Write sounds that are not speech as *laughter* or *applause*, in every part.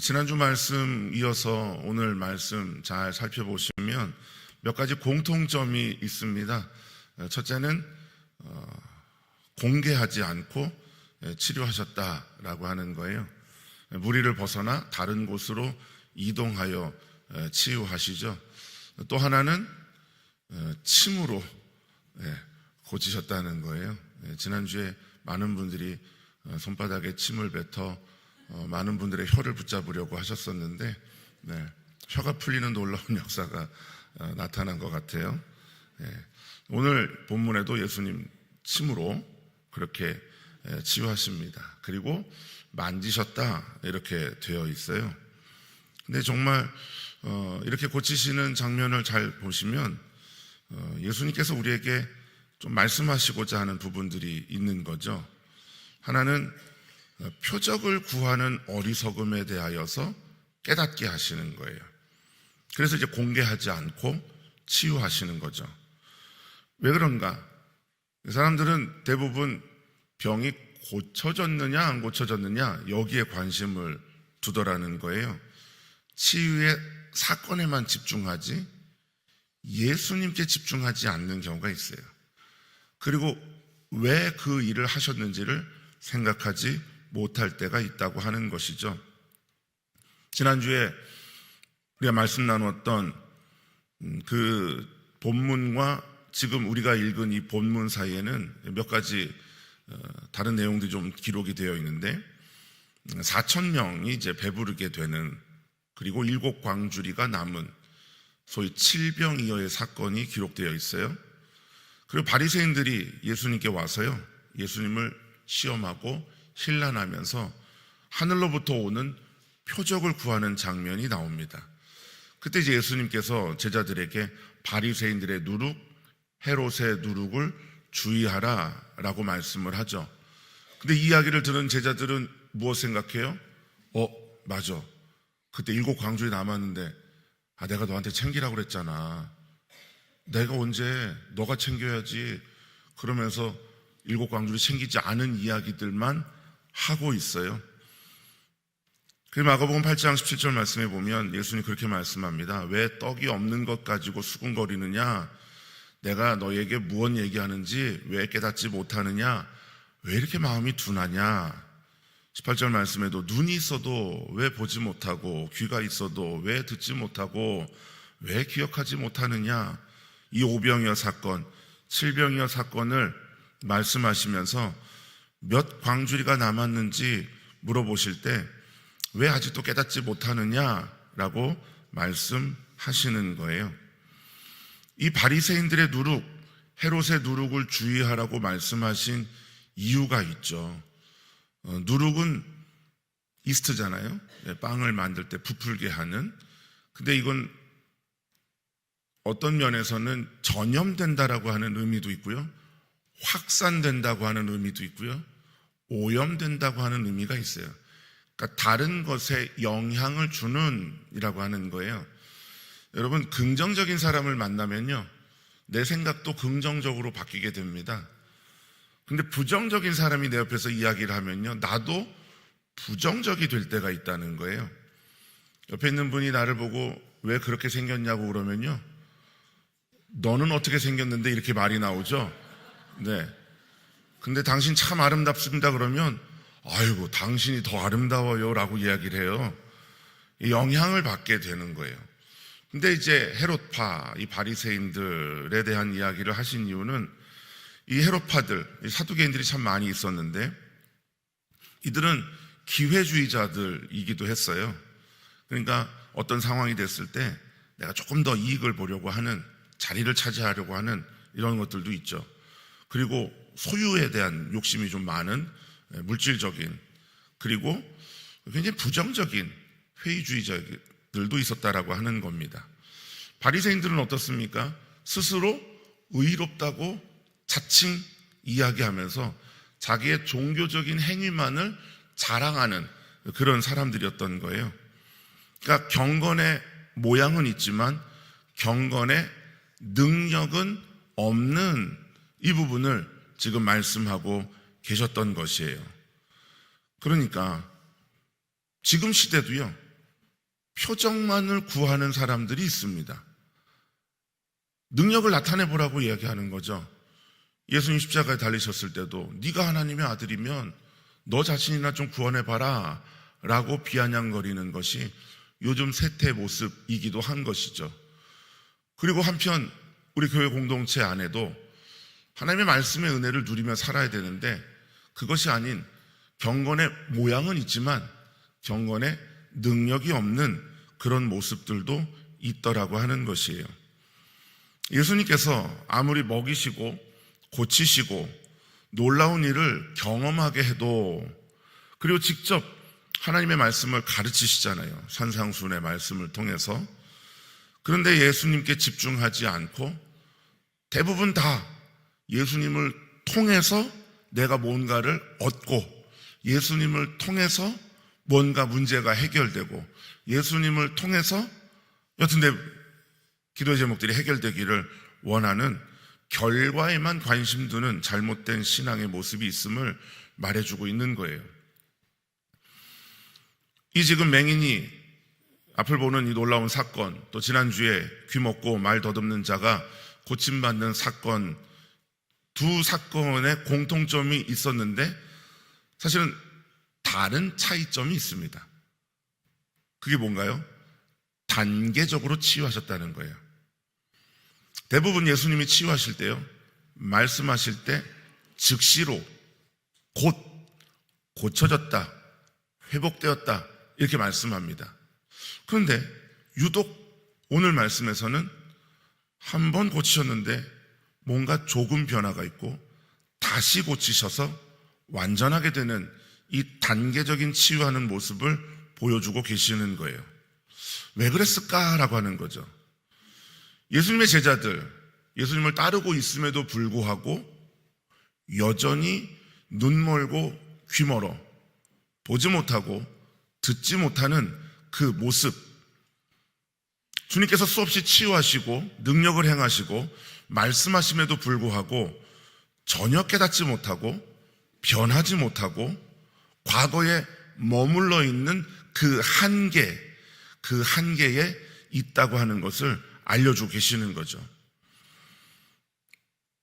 지난주 말씀 이어서 오늘 말씀 잘 살펴보시면 몇 가지 공통점이 있습니다. 첫째는 어, 공개하지 않고 치료하셨다라고 하는 거예요. 무리를 벗어나 다른 곳으로 이동하여 치유하시죠. 또 하나는 어, 침으로 예, 고치셨다는 거예요. 예, 지난주에 많은 분들이 어, 손바닥에 침을 뱉어 어, 많은 분들의 혀를 붙잡으려고 하셨었는데 네, 혀가 풀리는 놀라운 *laughs* 역사가 어, 나타난 것 같아요. 예, 오늘 본문에도 예수님 침으로 그렇게 예, 치유하십니다. 그리고 만지셨다 이렇게 되어 있어요. 근데 정말 어, 이렇게 고치시는 장면을 잘 보시면 어, 예수님께서 우리에게 좀 말씀하시고자 하는 부분들이 있는 거죠. 하나는 어, 표적을 구하는 어리석음에 대하여서 깨닫게 하시는 거예요. 그래서 이제 공개하지 않고 치유하시는 거죠. 왜 그런가? 사람들은 대부분 병이 고쳐졌느냐, 안 고쳐졌느냐, 여기에 관심을 두더라는 거예요. 치유의 사건에만 집중하지, 예수님께 집중하지 않는 경우가 있어요. 그리고 왜 그 일을 하셨는지를 생각하지 못할 때가 있다고 하는 것이죠. 지난주에 우리가 말씀 나누었던 음, 그 본문과 지금 우리가 읽은 이 본문 사이에는 몇 가지 어, 다른 내용들이 좀 기록이 되어 있는데 4천 명이 이제 배부르게 되는 그리고 일곱 광주리가 남은 소위 칠병이어의 사건이 기록되어 있어요. 그리고 바리새인들이 예수님께 와서요. 예수님을 시험하고 힐난하면서 하늘로부터 오는 표적을 구하는 장면이 나옵니다. 그때 이제 예수님께서 제자들에게 바리새인들의 누룩, 헤롯의 누룩을 주의하라라고 말씀을 하죠. 근데 이 이야기를 들은 제자들은 무엇 생각해요? 어, 맞아. 그때 일곱 광주에 남았는데 아 내가 너한테 챙기라고 그랬잖아. 내가 언제 너가 챙겨야지 그러면서 일곱 광주를 챙기지 않은 이야기들만 하고 있어요. 그 마가복음 8장 17절 말씀에 보면 예수님이 그렇게 말씀합니다. 왜 떡이 없는 것 가지고 수군거리느냐? 내가 너에게 무엇 얘기하는지 왜 깨닫지 못하느냐? 왜 이렇게 마음이 둔하냐? 18절 말씀에도 눈이 있어도 왜 보지 못하고 귀가 있어도 왜 듣지 못하고 왜 기억하지 못하느냐? 이 오병이어 사건, 칠병이어 사건을 말씀하시면서 몇 광주리가 남았는지 물어보실 때 왜 아직도 깨닫지 못하느냐라고 말씀하시는 거예요. 이 바리새인들의 누룩, 헤롯의 누룩을 주의하라고 말씀하신 이유가 있죠. 어, 누룩은 이스트잖아요. 네, 빵을 만들 때 부풀게 하는. 근데 이건 어떤 면에서는 전염된다라고 하는 의미도 있고요. 확산된다고 하는 의미도 있고요. 오염된다고 하는 의미가 있어요. 그러니까 다른 것에 영향을 주는 이라고 하는 거예요. 여러분 긍정적인 사람을 만나면요. 내 생각도 긍정적으로 바뀌게 됩니다. 근데 부정적인 사람이 내 옆에서 이야기를 하면요. 나도 부정적이 될 때가 있다는 거예요. 옆에 있는 분이 나를 보고 왜 그렇게 생겼냐고 그러면요. 너는 어떻게 생겼는데 이렇게 말이 나오죠? 네. 근데 당신 참 아름답습니다 그러면 아이고 당신이 더 아름다워요 라고 이야기를 해요. 영향을 받게 되는 거예요. 근데 이제 헤롯파, 이 바리새인들에 대한 이야기를 하신 이유는 이 헤롯파들, 이 사두개인들이 참 많이 있었는데 이들은 기회주의자들이기도 했어요. 그러니까 어떤 상황이 됐을 때 내가 조금 더 이익을 보려고 하는 자리를 차지하려고 하는 이런 것들도 있죠. 그리고 소유에 대한 욕심이 좀 많은 물질적인 그리고 굉장히 부정적인 회의주의자들도 있었다라고 하는 겁니다. 바리새인들은 어떻습니까? 스스로 의롭다고 자칭 이야기하면서 자기의 종교적인 행위만을 자랑하는 그런 사람들이었던 거예요. 그러니까 경건의 모양은 있지만 경건의 능력은 없는 이 부분을 지금 말씀하고 계셨던 것이에요. 그러니까 지금 시대도요. 표정만을 구하는 사람들이 있습니다. 능력을 나타내 보라고 이야기하는 거죠. 예수님 십자가에 달리셨을 때도 네가 하나님의 아들이면 너 자신이나 좀 구원해 봐라 라고 비아냥거리는 것이 요즘 세태 모습이기도 한 것이죠. 그리고 한편 우리 교회 공동체 안에도 하나님의 말씀의 은혜를 누리며 살아야 되는데 그것이 아닌 경건의 모양은 있지만 경건의 능력이 없는 그런 모습들도 있더라고 하는 것이에요. 예수님께서 아무리 먹이시고 고치시고 놀라운 일을 경험하게 해도 그리고 직접 하나님의 말씀을 가르치시잖아요. 산상순의 말씀을 통해서. 그런데 예수님께 집중하지 않고 대부분 다 예수님을 통해서 내가 뭔가를 얻고 예수님을 통해서 뭔가 문제가 해결되고 예수님을 통해서 여튼 내 기도 제목들이 해결되기를 원하는 결과에만 관심 두는 잘못된 신앙의 모습이 있음을 말해주고 있는 거예요. 이 지금 맹인이 앞을 보는 이 놀라운 사건, 또 지난주에 귀 먹고 말 더듬는 자가 고침받는 사건, 두 사건의 공통점이 있었는데 사실은 다른 차이점이 있습니다. 그게 뭔가요? 단계적으로 치유하셨다는 거예요. 대부분 예수님이 치유하실 때요, 말씀하실 때 즉시로 곧 고쳐졌다, 회복되었다, 이렇게 말씀합니다. 그런데 유독 오늘 말씀에서는 한 번 고치셨는데 뭔가 조금 변화가 있고 다시 고치셔서 완전하게 되는 이 단계적인 치유하는 모습을 보여주고 계시는 거예요. 왜 그랬을까라고 하는 거죠. 예수님의 제자들, 예수님을 따르고 있음에도 불구하고 여전히 눈 멀고 귀 멀어 보지 못하고 듣지 못하는 그 모습. 주님께서 수없이 치유하시고 능력을 행하시고 말씀하심에도 불구하고 전혀 깨닫지 못하고 변하지 못하고 과거에 머물러 있는 그 한계, 그 한계에 있다고 하는 것을 알려주고 계시는 거죠.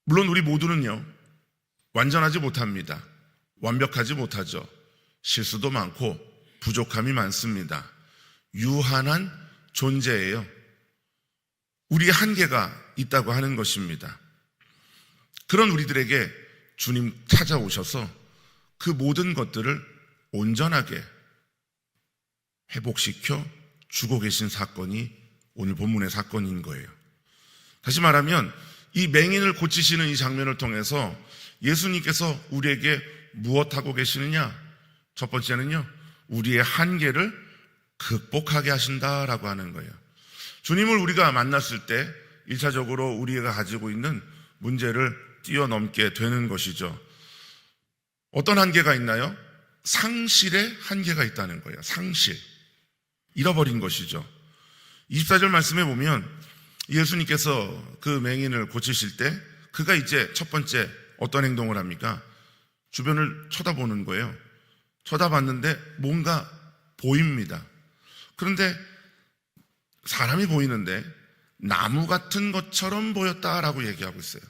물론 우리 모두는요, 완전하지 못합니다. 완벽하지 못하죠. 실수도 많고 부족함이 많습니다. 유한한 존재예요. 우리의 한계가 있다고 하는 것입니다. 그런 우리들에게 주님 찾아오셔서 그 모든 것들을 온전하게 회복시켜 주고 계신 사건이 오늘 본문의 사건인 거예요. 다시 말하면 이 맹인을 고치시는 이 장면을 통해서 예수님께서 우리에게 무엇하고 계시느냐? 첫 번째는요, 우리의 한계를 극복하게 하신다라고 하는 거예요. 주님을 우리가 만났을 때 1차적으로 우리가 가지고 있는 문제를 뛰어넘게 되는 것이죠. 어떤 한계가 있나요? 상실의 한계가 있다는 거예요. 상실. 잃어버린 것이죠. 24절 말씀에 보면 예수님께서 그 맹인을 고치실 때 그가 이제 첫 번째 어떤 행동을 합니까? 주변을 쳐다보는 거예요. 쳐다봤는데 뭔가 보입니다. 그런데 사람이 보이는데 나무 같은 것처럼 보였다라고 얘기하고 있어요.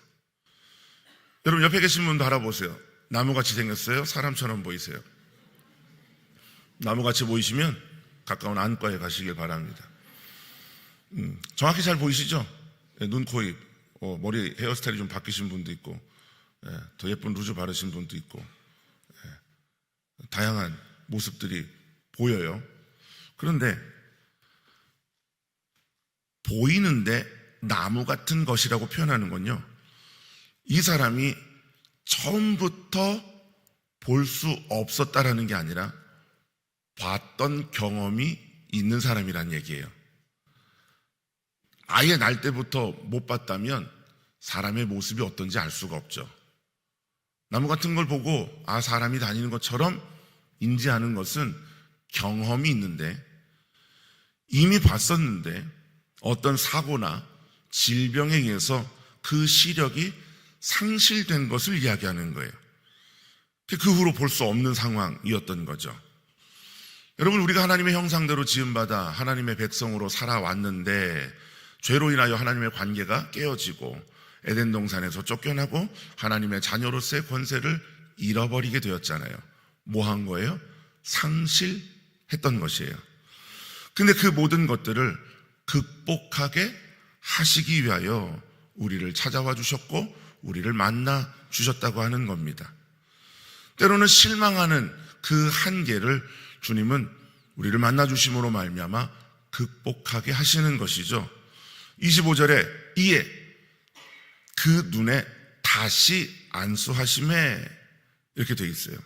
여러분 옆에 계신 분도 알아보세요. 나무같이 생겼어요? 사람처럼 보이세요? 나무같이 보이시면 가까운 안과에 가시길 바랍니다. 음, 정확히 잘 보이시죠? 예, 눈, 코, 입, 어, 머리 헤어스타일이 좀 바뀌신 분도 있고, 예, 더 예쁜 루즈 바르신 분도 있고, 예, 다양한 모습들이 보여요. 그런데 보이는데 나무 같은 것이라고 표현하는 건요. 이 사람이 처음부터 볼 수 없었다라는 게 아니라 봤던 경험이 있는 사람이란 얘기예요. 아예 날 때부터 못 봤다면 사람의 모습이 어떤지 알 수가 없죠. 나무 같은 걸 보고 아 사람이 다니는 것처럼 인지하는 것은 경험이 있는데 이미 봤었는데 어떤 사고나 질병에 의해서 그 시력이 상실된 것을 이야기하는 거예요. 그 후로 볼 수 없는 상황이었던 거죠. 여러분, 우리가 하나님의 형상대로 지음받아 하나님의 백성으로 살아왔는데, 죄로 인하여 하나님의 관계가 깨어지고, 에덴 동산에서 쫓겨나고, 하나님의 자녀로서의 권세를 잃어버리게 되었잖아요. 뭐 한 거예요? 상실했던 것이에요. 근데 그 모든 것들을 극복하게 하시기 위하여 우리를 찾아와 주셨고, 우리를 만나 주셨다고 하는 겁니다. 때로는 실망하는 그 한계를 주님은 우리를 만나 주심으로 말미암아 극복하게 하시는 것이죠. 25절에 이에 그 눈에 다시 안수하심에 이렇게 되어 있어요.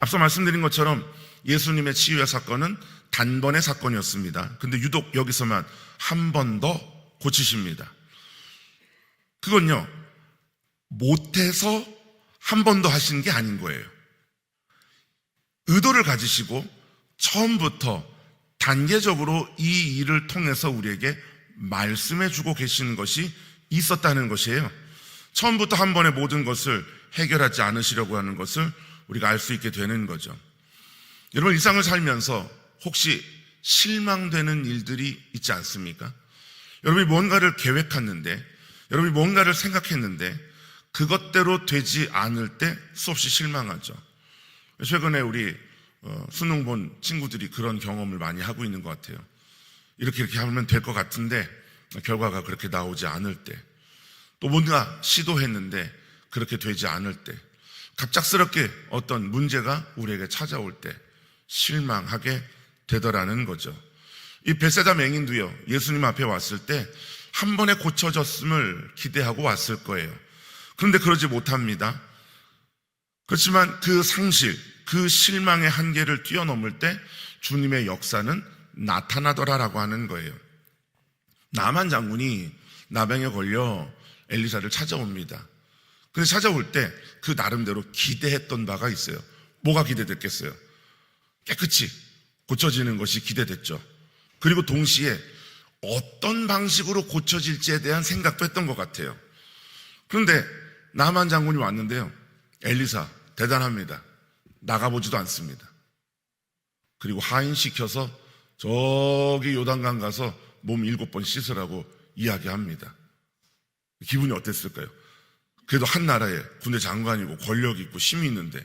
앞서 말씀드린 것처럼 예수님의 치유의 사건은 단번의 사건이었습니다. 근데 유독 여기서만 한 번 더 고치십니다. 그건요, 못해서 한 번 더 하신 게 아닌 거예요. 의도를 가지시고 처음부터 단계적으로 이 일을 통해서 우리에게 말씀해 주고 계시는 것이 있었다는 것이에요. 처음부터 한 번에 모든 것을 해결하지 않으시려고 하는 것을 우리가 알 수 있게 되는 거죠. 여러분 일상을 살면서 혹시 실망되는 일들이 있지 않습니까? 여러분이 뭔가를 계획했는데, 여러분이 뭔가를 생각했는데, 그것대로 되지 않을 때 수없이 실망하죠. 최근에 우리 어, 수능 본 친구들이 그런 경험을 많이 하고 있는 것 같아요. 이렇게 이렇게 하면 될 것 같은데 결과가 그렇게 나오지 않을 때, 또 뭔가 시도했는데 그렇게 되지 않을 때, 갑작스럽게 어떤 문제가 우리에게 찾아올 때 실망하게 되더라는 거죠. 이 베세다 맹인도요, 예수님 앞에 왔을 때 한 번에 고쳐졌음을 기대하고 왔을 거예요. 그런데 그러지 못합니다. 그렇지만 그 상실, 그 실망의 한계를 뛰어넘을 때 주님의 역사는 나타나더라라고 하는 거예요. 나만 장군이 나병에 걸려 엘리사를 찾아옵니다. 근데 찾아올 때 그 나름대로 기대했던 바가 있어요. 뭐가 기대됐겠어요? 깨끗이 고쳐지는 것이 기대됐죠. 그리고 동시에 어떤 방식으로 고쳐질지에 대한 생각도 했던 것 같아요. 그런데 나만 장군이 왔는데요. 엘리사 대단합니다. 나가보지도 않습니다. 그리고 하인시켜서 저기 요단강 가서 몸 일곱 번 씻으라고 이야기합니다. 기분이 어땠을까요? 그래도 한 나라에 군대 장관이고 권력이 있고 힘이 있는데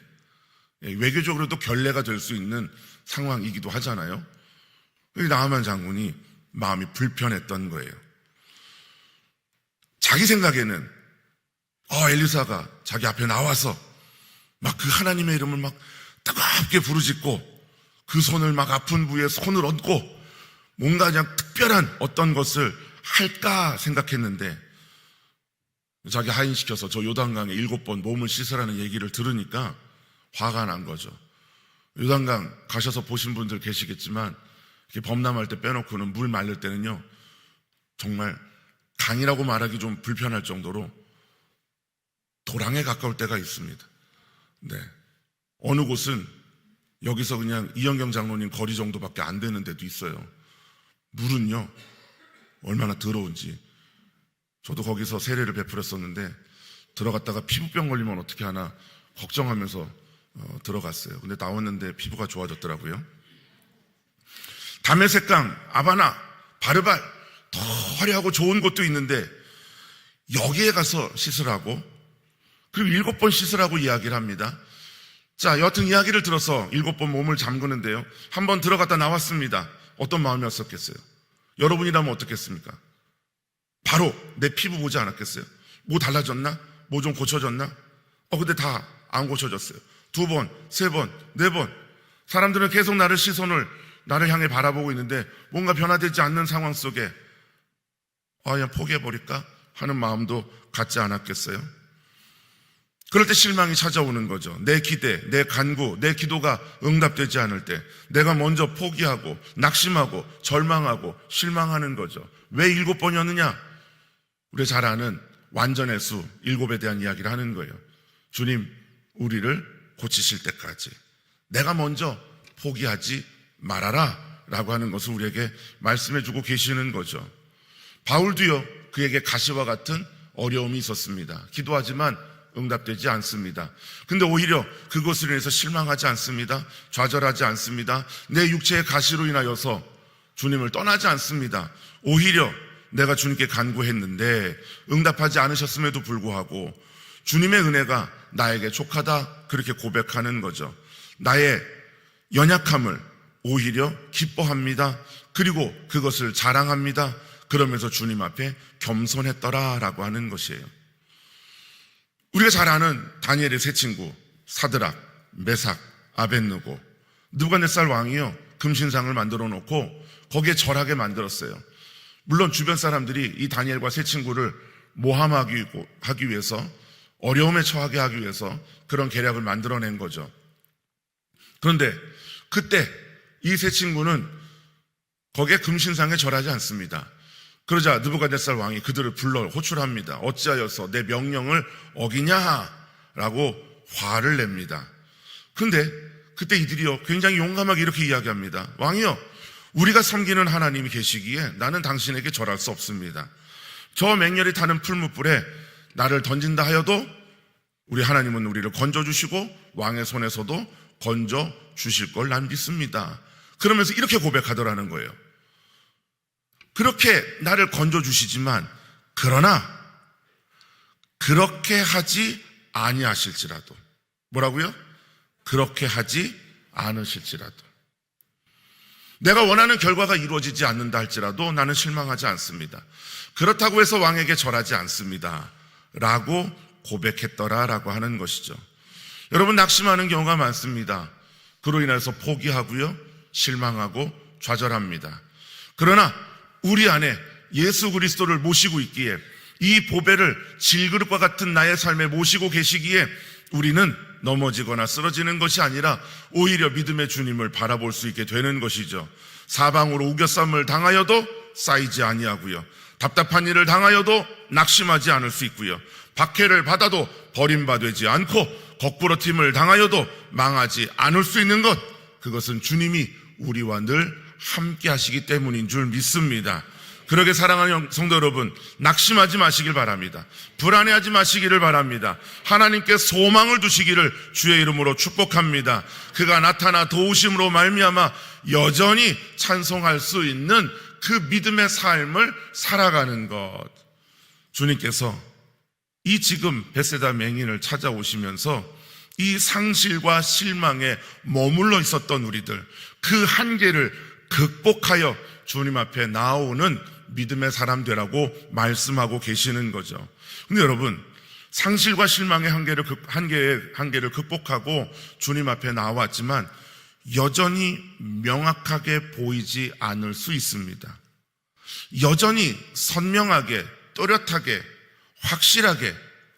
예, 외교적으로도 결례가 될 수 있는 상황이기도 하잖아요. 나하만 장군이 마음이 불편했던 거예요. 자기 생각에는 어, 엘리사가 자기 앞에 나와서 막 그 하나님의 이름을 막 뜨겁게 부르짖고 그 손을 막 아픈 부위에 손을 얹고 뭔가 그냥 특별한 어떤 것을 할까 생각했는데 자기 하인시켜서 저 요단강에 일곱 번 몸을 씻으라는 얘기를 들으니까 화가 난 거죠. 요단강 가셔서 보신 분들 계시겠지만 이렇게 범람할 때 빼놓고는 물 말릴 때는요 정말 강이라고 말하기 좀 불편할 정도로 도랑에 가까울 때가 있습니다. 네. 어느 곳은 여기서 그냥 이영경 장로님 거리 정도밖에 안 되는 데도 있어요. 물은요, 얼마나 더러운지. 저도 거기서 세례를 베풀었었는데, 들어갔다가 피부병 걸리면 어떻게 하나 걱정하면서 어, 들어갔어요. 근데 나왔는데 피부가 좋아졌더라고요. 담에색강, 아바나, 바르발, 더 화려하고 좋은 곳도 있는데, 여기에 가서 씻으라고 그리고 일곱 번 씻으라고 이야기를 합니다. 자, 여튼 이야기를 들어서 일곱 번 몸을 잠그는데요. 한 번 들어갔다 나왔습니다. 어떤 마음이었었겠어요? 여러분이라면 어떻겠습니까? 바로 내 피부 보지 않았겠어요? 뭐 달라졌나? 뭐 좀 고쳐졌나? 어, 근데 다 안 고쳐졌어요. 두 번, 세 번, 네 번. 사람들은 계속 나를 시선을, 나를 향해 바라보고 있는데 뭔가 변화되지 않는 상황 속에 아, 그냥 포기해버릴까? 하는 마음도 갖지 않았겠어요? 그럴 때 실망이 찾아오는 거죠. 내 기대, 내 간구, 내 기도가 응답되지 않을 때 내가 먼저 포기하고 낙심하고 절망하고 실망하는 거죠. 왜 일곱 번이었느냐? 우리 잘 아는 완전의 수 일곱에 대한 이야기를 하는 거예요. 주님, 우리를 고치실 때까지 내가 먼저 포기하지 말아라 라고 하는 것을 우리에게 말씀해 주고 계시는 거죠. 바울도요, 그에게 가시와 같은 어려움이 있었습니다. 기도하지만 응답되지 않습니다. 근데 오히려 그것으로 인해서 실망하지 않습니다. 좌절하지 않습니다. 내 육체의 가시로 인하여서 주님을 떠나지 않습니다. 오히려 내가 주님께 간구했는데 응답하지 않으셨음에도 불구하고 주님의 은혜가 나에게 족하다 그렇게 고백하는 거죠. 나의 연약함을 오히려 기뻐합니다. 그리고 그것을 자랑합니다. 그러면서 주님 앞에 겸손했더라라고 하는 것이에요. 우리가 잘 아는 다니엘의 세 친구 사드락, 메삭, 아벤누고 느부갓네살 왕이요 금신상을 만들어 놓고 거기에 절하게 만들었어요. 물론 주변 사람들이 이 다니엘과 세 친구를 모함하기 하기 위해서 어려움에 처하게 하기 위해서 그런 계략을 만들어낸 거죠. 그런데 그때 이 세 친구는 거기에 금신상에 절하지 않습니다. 그러자 느부갓네살 왕이 그들을 불러 호출합니다. 어찌하여서 내 명령을 어기냐라고 화를 냅니다. 근데 그때 이들이요 굉장히 용감하게 이렇게 이야기합니다. 왕이요 우리가 섬기는 하나님이 계시기에 나는 당신에게 절할 수 없습니다. 저 맹렬히 타는 풀무불에 나를 던진다 하여도 우리 하나님은 우리를 건져 주시고 왕의 손에서도 건져 주실 걸 난 믿습니다. 그러면서 이렇게 고백하더라는 거예요. 그렇게 나를 건져 주시지만 그러나 그렇게 하지 아니하실지라도 뭐라고요? 그렇게 하지 않으실지라도 내가 원하는 결과가 이루어지지 않는다 할지라도 나는 실망하지 않습니다. 그렇다고 해서 왕에게 절하지 않습니다. 라고 고백했더라 라고 하는 것이죠. 여러분 낙심하는 경우가 많습니다. 그로 인해서 포기하고요. 실망하고 좌절합니다. 그러나 우리 안에 예수 그리스도를 모시고 있기에 이 보배를 질그릇과 같은 나의 삶에 모시고 계시기에 우리는 넘어지거나 쓰러지는 것이 아니라 오히려 믿음의 주님을 바라볼 수 있게 되는 것이죠. 사방으로 우겨쌈을 당하여도 쌓이지 아니하고요. 답답한 일을 당하여도 낙심하지 않을 수 있고요. 박해를 받아도 버림받지 않고 거꾸로 팀을 당하여도 망하지 않을 수 있는 것 그것은 주님이 우리와 늘 함께 하시기 때문인 줄 믿습니다. 그러게 사랑하는 성도 여러분, 낙심하지 마시길 바랍니다. 불안해하지 마시기를 바랍니다. 하나님께 소망을 두시기를 주의 이름으로 축복합니다. 그가 나타나 도우심으로 말미암아 여전히 찬송할 수 있는 그 믿음의 삶을 살아가는 것. 주님께서 이 지금 베세다 맹인을 찾아오시면서 이 상실과 실망에 머물러 있었던 우리들 그 한계를 극복하여 주님 앞에 나오는 믿음의 사람 되라고 말씀하고 계시는 거죠. 근데 여러분 상실과 실망의 한계를 극- 한계의 한계를 극복하고 주님 앞에 나왔지만 여전히 명확하게 보이지 않을 수 있습니다. 여전히 선명하게 또렷하게 확실하게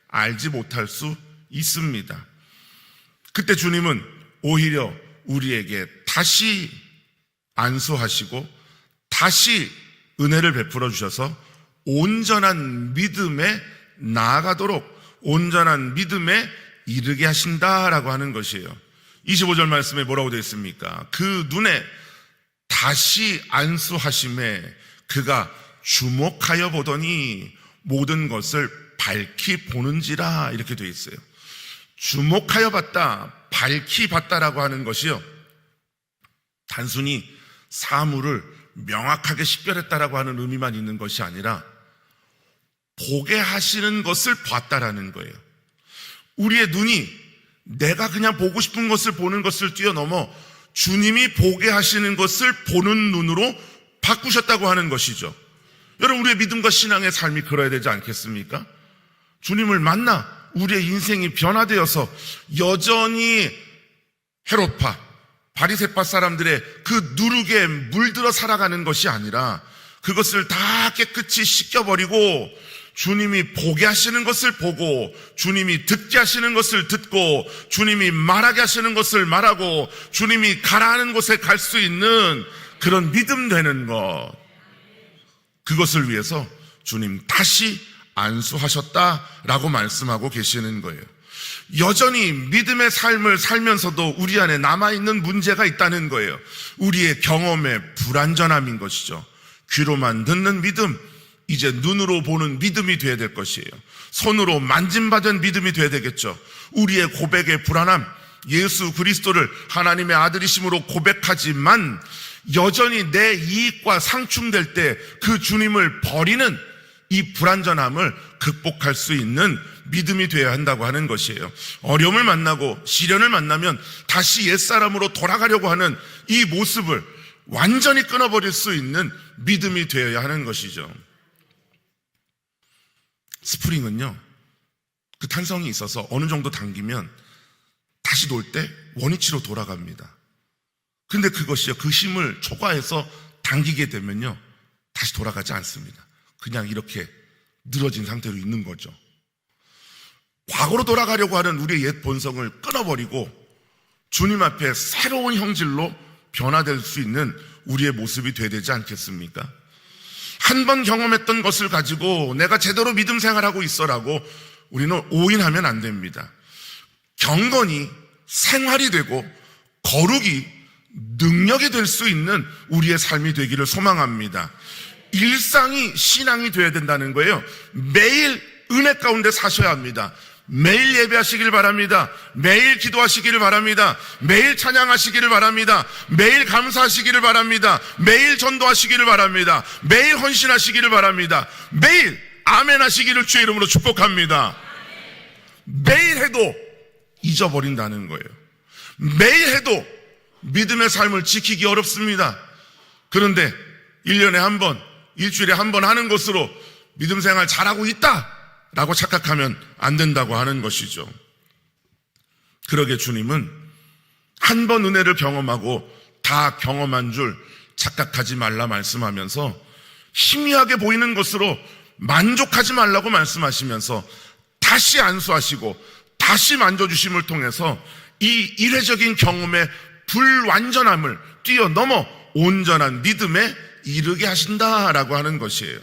알지 못할 수 있습니다. 그때 주님은 오히려 우리에게 다시 안수하시고 다시 은혜를 베풀어 주셔서 온전한 믿음에 나아가도록 온전한 믿음에 이르게 하신다라고 하는 것이에요. 25절 말씀에 뭐라고 되어 있습니까? 그 눈에 다시 안수하심에 그가 주목하여 보더니 모든 것을 밝히 보는지라 이렇게 되어 있어요. 주목하여 봤다, 밝히 봤다라고 하는 것이요. 단순히 사물을 명확하게 식별했다라고 하는 의미만 있는 것이 아니라 보게 하시는 것을 봤다라는 거예요. 우리의 눈이 내가 그냥 보고 싶은 것을 보는 것을 뛰어넘어 주님이 보게 하시는 것을 보는 눈으로 바꾸셨다고 하는 것이죠. 여러분, 우리의 믿음과 신앙의 삶이 그래야 되지 않겠습니까? 주님을 만나 우리의 인생이 변화되어서 여전히 헤롯파, 바리세파 사람들의 그 누룩에 물들어 살아가는 것이 아니라 그것을 다 깨끗이 씻겨버리고 주님이 보게 하시는 것을 보고 주님이 듣게 하시는 것을 듣고 주님이 말하게 하시는 것을 말하고 주님이 가라하는 곳에 갈 수 있는 그런 믿음 되는 것 그것을 위해서 주님 다시 안수하셨다라고 말씀하고 계시는 거예요. 여전히 믿음의 삶을 살면서도 우리 안에 남아있는 문제가 있다는 거예요. 우리의 경험의 불완전함인 것이죠. 귀로만 듣는 믿음, 이제 눈으로 보는 믿음이 돼야 될 것이에요. 손으로 만짐받은 믿음이 돼야 되겠죠. 우리의 고백의 불안함, 예수 그리스도를 하나님의 아들이심으로 고백하지만 여전히 내 이익과 상충될 때 그 주님을 버리는 이 불완전함을 극복할 수 있는 믿음이 되어야 한다고 하는 것이에요. 어려움을 만나고 시련을 만나면 다시 옛사람으로 돌아가려고 하는 이 모습을 완전히 끊어버릴 수 있는 믿음이 되어야 하는 것이죠. 스프링은요, 그 탄성이 있어서 어느 정도 당기면 다시 놀때 원위치로 돌아갑니다. 근데 그것이요, 그 힘을 초과해서 당기게 되면요, 다시 돌아가지 않습니다. 그냥 이렇게 늘어진 상태로 있는 거죠. 과거로 돌아가려고 하는 우리의 옛 본성을 끊어버리고 주님 앞에 새로운 형질로 변화될 수 있는 우리의 모습이 돼야 되지 않겠습니까? 한 번 경험했던 것을 가지고 내가 제대로 믿음 생활하고 있어라고 우리는 오인하면 안 됩니다. 경건이 생활이 되고 거룩이 능력이 될 수 있는 우리의 삶이 되기를 소망합니다. 일상이 신앙이 되어야 된다는 거예요. 매일 은혜 가운데 사셔야 합니다. 매일 예배하시기를 바랍니다. 매일 기도하시기를 바랍니다. 매일 찬양하시기를 바랍니다. 매일 감사하시기를 바랍니다. 매일 전도하시기를 바랍니다. 매일 헌신하시기를 바랍니다. 매일 아멘 하시기를 주의 이름으로 축복합니다. 매일 해도 잊어버린다는 거예요. 매일 해도 믿음의 삶을 지키기 어렵습니다. 그런데 1년에 한 번, 일주일에 한 번 하는 것으로 믿음 생활 잘하고 있다! 라고 착각하면 안 된다고 하는 것이죠. 그러게 주님은 한 번 은혜를 경험하고 다 경험한 줄 착각하지 말라 말씀하면서 희미하게 보이는 것으로 만족하지 말라고 말씀하시면서 다시 안수하시고 다시 만져주심을 통해서 이 이례적인 경험의 불완전함을 뛰어넘어 온전한 믿음에 이르게 하신다라고 하는 것이에요.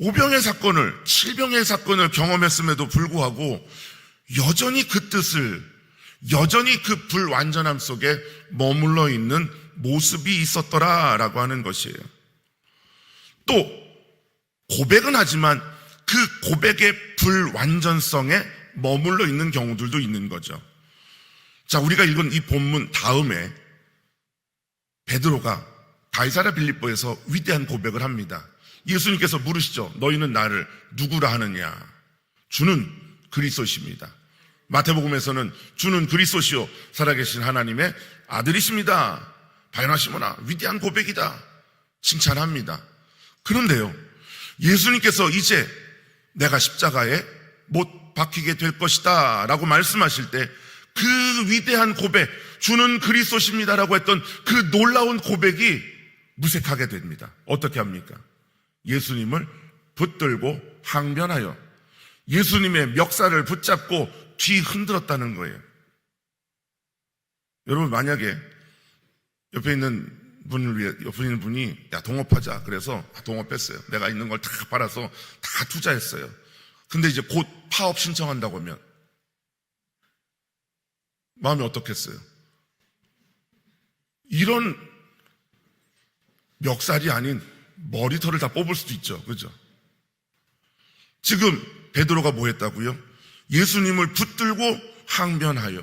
오병의 사건을, 칠병의 사건을 경험했음에도 불구하고 여전히 그 뜻을, 여전히 그 불완전함 속에 머물러 있는 모습이 있었더라라고 하는 것이에요. 또 고백은 하지만 그 고백의 불완전성에 머물러 있는 경우들도 있는 거죠. 자, 우리가 읽은 이 본문 다음에 베드로가 가이사라 빌립보에서 위대한 고백을 합니다. 예수님께서 물으시죠. 너희는 나를 누구라 하느냐? 주는 그리스도십니다. 마태복음에서는 주는 그리스도시요 살아계신 하나님의 아들이십니다. 바연하시모나 위대한 고백이다. 칭찬합니다. 그런데요. 예수님께서 이제 내가 십자가에 못 박히게 될 것이다 라고 말씀하실 때 그 위대한 고백, 주는 그리스도십니다라고 했던 그 놀라운 고백이 무색하게 됩니다. 어떻게 합니까? 예수님을 붙들고 항변하여 예수님의 멱살을 붙잡고 뒤 흔들었다는 거예요. 여러분 만약에 옆에 있는 분을 위해 옆에 있는 분이 야 동업하자 그래서 동업했어요. 내가 있는 걸 다 팔아서 다 투자했어요. 근데 이제 곧 파업 신청한다고 하면 마음이 어떻겠어요? 이런 멱살이 아닌 머리털을 다 뽑을 수도 있죠. 그죠? 지금 베드로가 뭐 했다고요? 예수님을 붙들고 항변하여.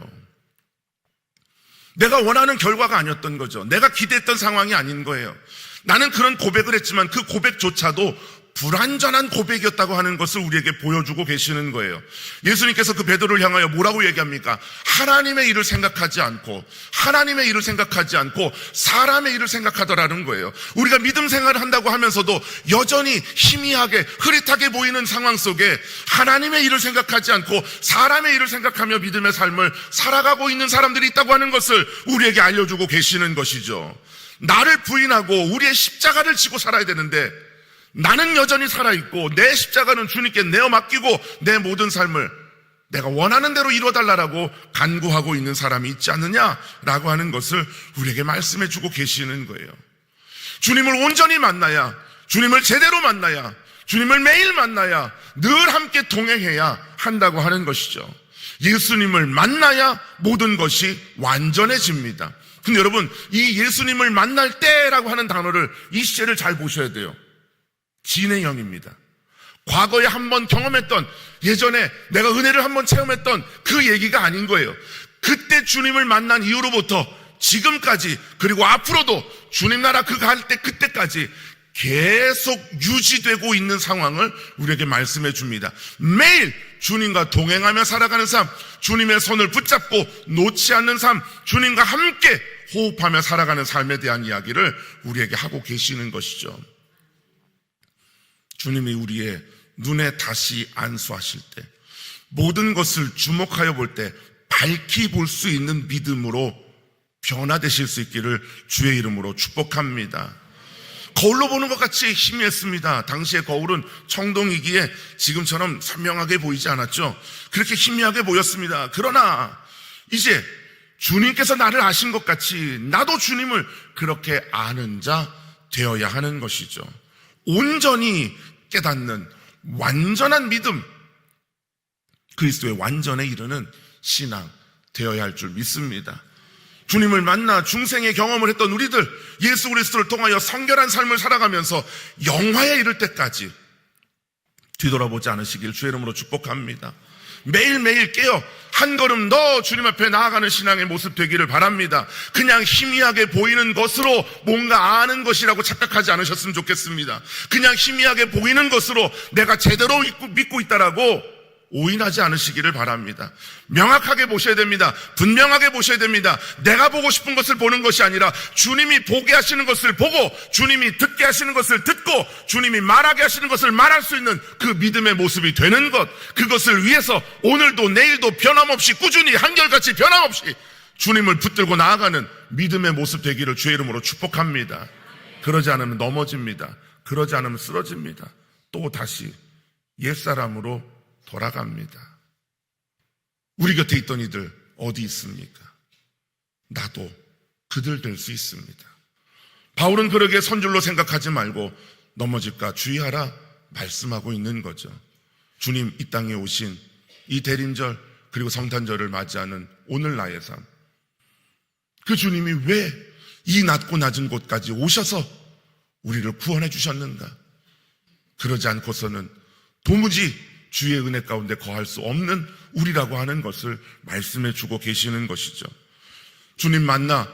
내가 원하는 결과가 아니었던 거죠. 내가 기대했던 상황이 아닌 거예요. 나는 그런 고백을 했지만 그 고백조차도 불완전한 고백이었다고 하는 것을 우리에게 보여주고 계시는 거예요. 예수님께서 그 베드로를 향하여 뭐라고 얘기합니까? 하나님의 일을 생각하지 않고 하나님의 일을 생각하지 않고 사람의 일을 생각하더라는 거예요. 우리가 믿음 생활을 한다고 하면서도 여전히 희미하게 흐릿하게 보이는 상황 속에 하나님의 일을 생각하지 않고 사람의 일을 생각하며 믿음의 삶을 살아가고 있는 사람들이 있다고 하는 것을 우리에게 알려주고 계시는 것이죠. 나를 부인하고 우리의 십자가를 지고 살아야 되는데 나는 여전히 살아있고 내 십자가는 주님께 내어 맡기고 내 모든 삶을 내가 원하는 대로 이루어달라고 간구하고 있는 사람이 있지 않느냐라고 하는 것을 우리에게 말씀해 주고 계시는 거예요. 주님을 온전히 만나야, 주님을 제대로 만나야, 주님을 매일 만나야, 늘 함께 동행해야 한다고 하는 것이죠. 예수님을 만나야 모든 것이 완전해집니다. 근데 여러분, 이 예수님을 만날 때라고 하는 단어를 이 시제를 잘 보셔야 돼요. 진행형입니다. 과거에 한번 경험했던 예전에 내가 은혜를 한번 체험했던 그 얘기가 아닌 거예요. 그때 주님을 만난 이후로부터 지금까지 그리고 앞으로도 주님 나라 그갈때 그때까지 계속 유지되고 있는 상황을 우리에게 말씀해 줍니다. 매일 주님과 동행하며 살아가는 삶, 주님의 손을 붙잡고 놓지 않는 삶, 주님과 함께 호흡하며 살아가는 삶에 대한 이야기를 우리에게 하고 계시는 것이죠. 주님이 우리의 눈에 다시 안수하실 때 모든 것을 주목하여 볼 때 밝히 볼 수 있는 믿음으로 변화되실 수 있기를 주의 이름으로 축복합니다. 거울로 보는 것 같이 희미했습니다. 당시의 거울은 청동이기에 지금처럼 선명하게 보이지 않았죠. 그렇게 희미하게 보였습니다. 그러나 이제 주님께서 나를 아신 것 같이 나도 주님을 그렇게 아는 자 되어야 하는 것이죠. 온전히 깨닫는 완전한 믿음, 그리스도의 완전에 이르는 신앙 되어야 할 줄 믿습니다. 주님을 만나 중생의 경험을 했던 우리들 예수 그리스도를 통하여 성결한 삶을 살아가면서 영화에 이를 때까지 뒤돌아보지 않으시길 주의 이름으로 축복합니다. 매일매일 깨어 한 걸음 더 주님 앞에 나아가는 신앙의 모습 되기를 바랍니다. 그냥 희미하게 보이는 것으로 뭔가 아는 것이라고 착각하지 않으셨으면 좋겠습니다. 그냥 희미하게 보이는 것으로 내가 제대로 믿고- 있다라고 오인하지 않으시기를 바랍니다. 명확하게 보셔야 됩니다. 분명하게 보셔야 됩니다. 내가 보고 싶은 것을 보는 것이 아니라 주님이 보게 하시는 것을 보고 주님이 듣게 하시는 것을 듣고 주님이 말하게 하시는 것을 말할 수 있는 그 믿음의 모습이 되는 것 그것을 위해서 오늘도 내일도 변함없이 꾸준히 한결같이 변함없이 주님을 붙들고 나아가는 믿음의 모습 되기를 주의 이름으로 축복합니다. 그러지 않으면 넘어집니다. 그러지 않으면 쓰러집니다. 또 다시 옛사람으로 돌아갑니다. 우리 곁에 있던 이들 어디 있습니까? 나도 그들 될 수 있습니다. 바울은 그러게 선줄로 생각하지 말고 넘어질까 주의하라 말씀하고 있는 거죠. 주님 이 땅에 오신 이 대림절 그리고 성탄절을 맞이하는 오늘 나의 삶. 그 주님이 왜 이 낮고 낮은 곳까지 오셔서 우리를 구원해 주셨는가? 그러지 않고서는 도무지 주의 은혜 가운데 거할 수 없는 우리라고 하는 것을 말씀해 주고 계시는 것이죠. 주님 만나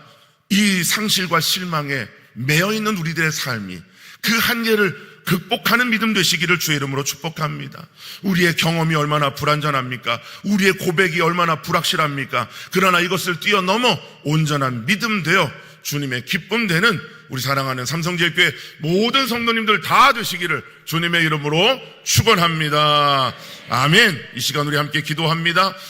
이 상실과 실망에 매여 있는 우리들의 삶이 그 한계를 극복하는 믿음 되시기를 주의 이름으로 축복합니다. 우리의 경험이 얼마나 불완전합니까? 우리의 고백이 얼마나 불확실합니까? 그러나 이것을 뛰어넘어 온전한 믿음 되어 주님의 기쁨 되는 우리 사랑하는 삼성제일교회 모든 성도님들 다 되시기를 주님의 이름으로 축원합니다. 아멘. 이 시간 우리 함께 기도합니다.